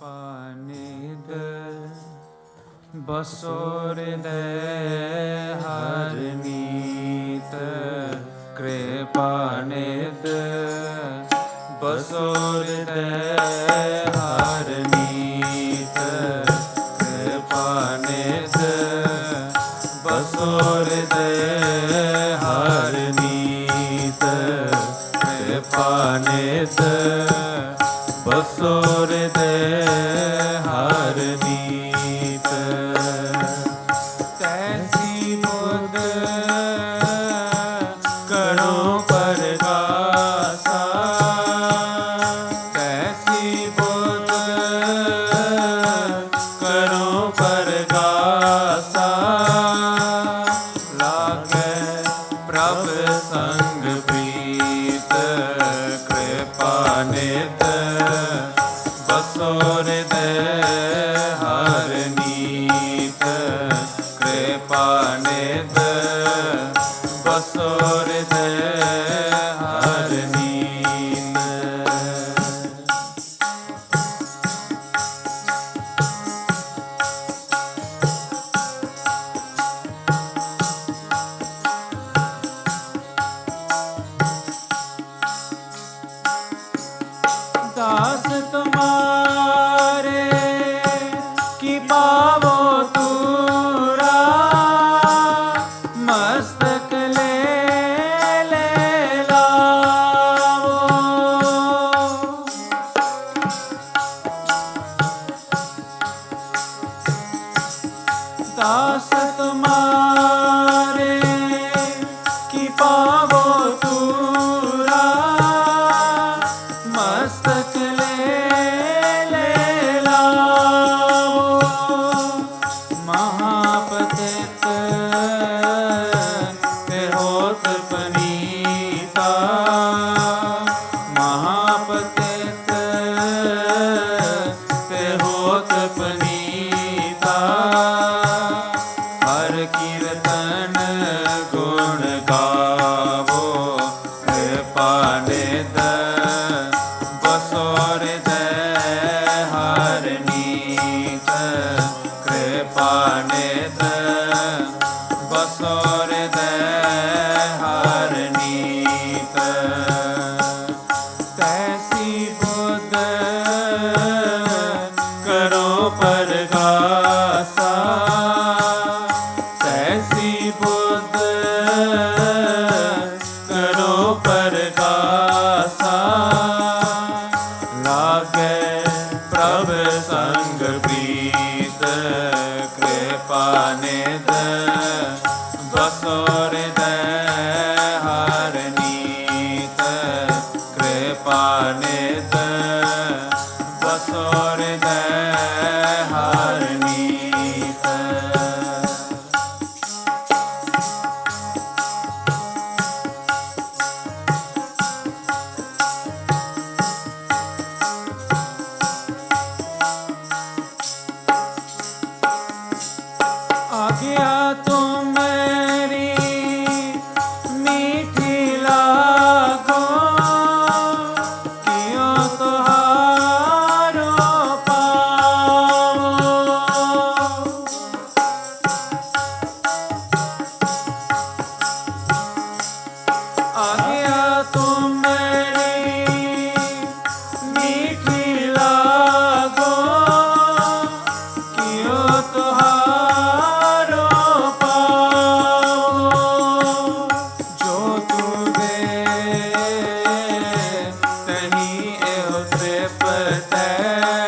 ਪਾਨਿਦ ਬਸੋਰ ਦੇ ਹਰ ਨੀਤ, ਕਿਰਪਾ ਨਿਦ ਦੇ ਹਰ ਨੀਤ, ਕਿਰਪਾ ਨਿਦ ਦੇ ਹਰ ਨੀਤ, ਕਿਰਪਾ ਨਿਦ ta sa জানে ਤੇ ਪਤੈ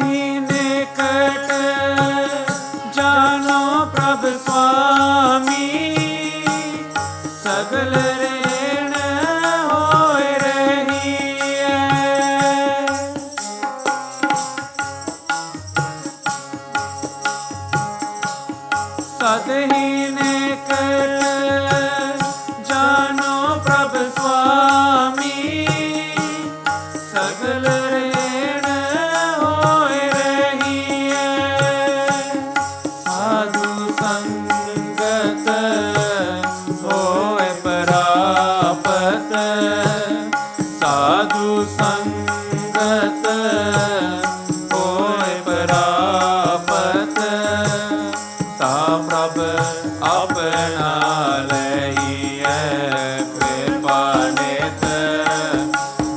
नहीं ਸੰਗਤ ਹੋਏ ਪ੍ਰਾਪਤ ਆਪਣਾ ਲਈਐ ਕਿਰਪਾ ਨੇਤ।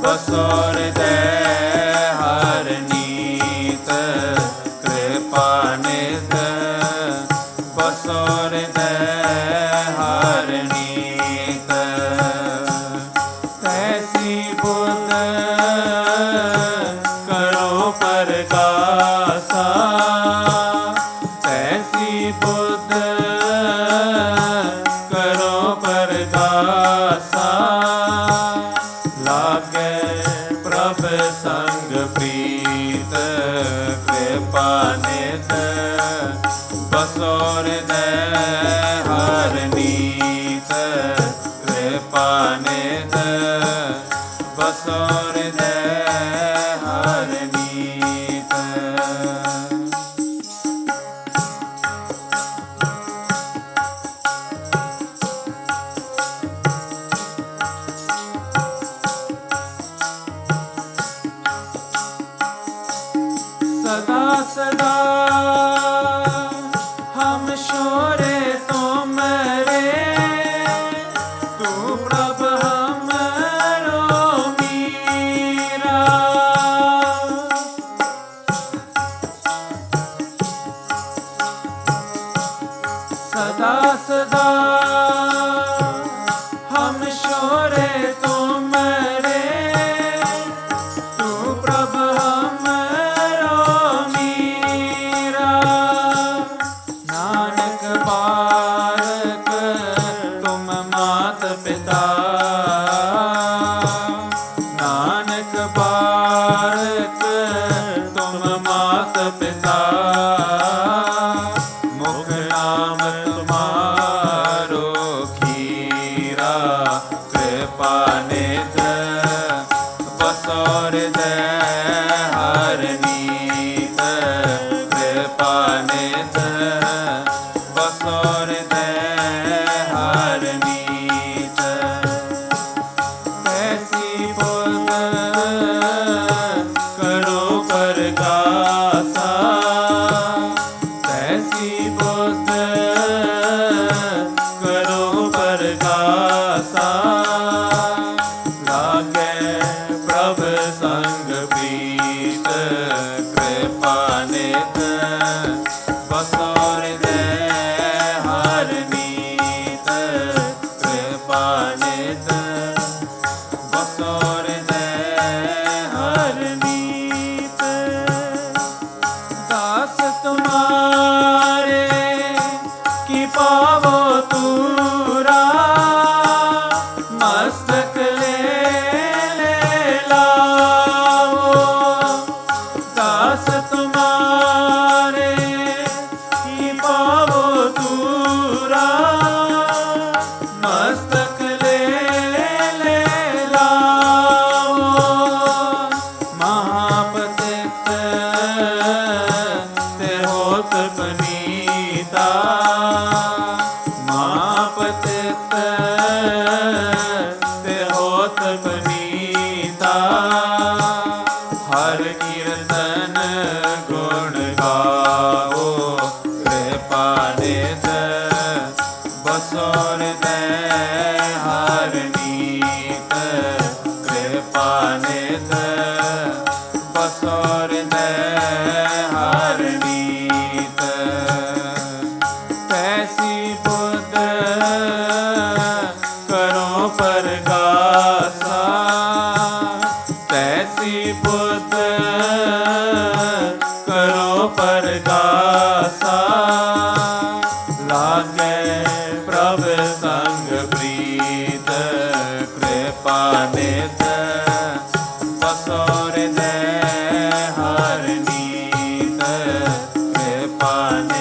ਬਸੋਰ ਦੇ ਹਰ ਨੀਤ ਕਿਰਪਾ there. ਪਨੀਤਾ ਮਾਪਤਿਤ ਤੇ ਹੋਤ ਪਨੀਤਾ ਹਰ ਕੀਰਤਨ ਗੁਣ ਗਾਓ ਕਿਰਪਾ ਦੇ ਬਸੋਰ ਪੈਸੀ ਬੁੱਧ ਕਰੋ ਪਰਗਾਸਾ ਲਾਗੇ ਪ੍ਰਭ ਸੰਗ ਪ੍ਰੀਤ, ਕਿਰਪਾ ਨਿਤ। ਬਸੋਰ ਦੇ ਹਰ ਨੀਤ, ਕਿਰਪਾ ਨਿਤ।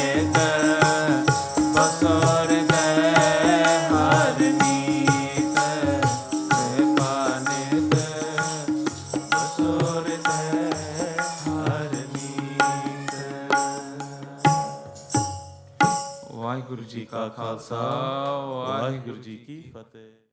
ਫਤਿਹ।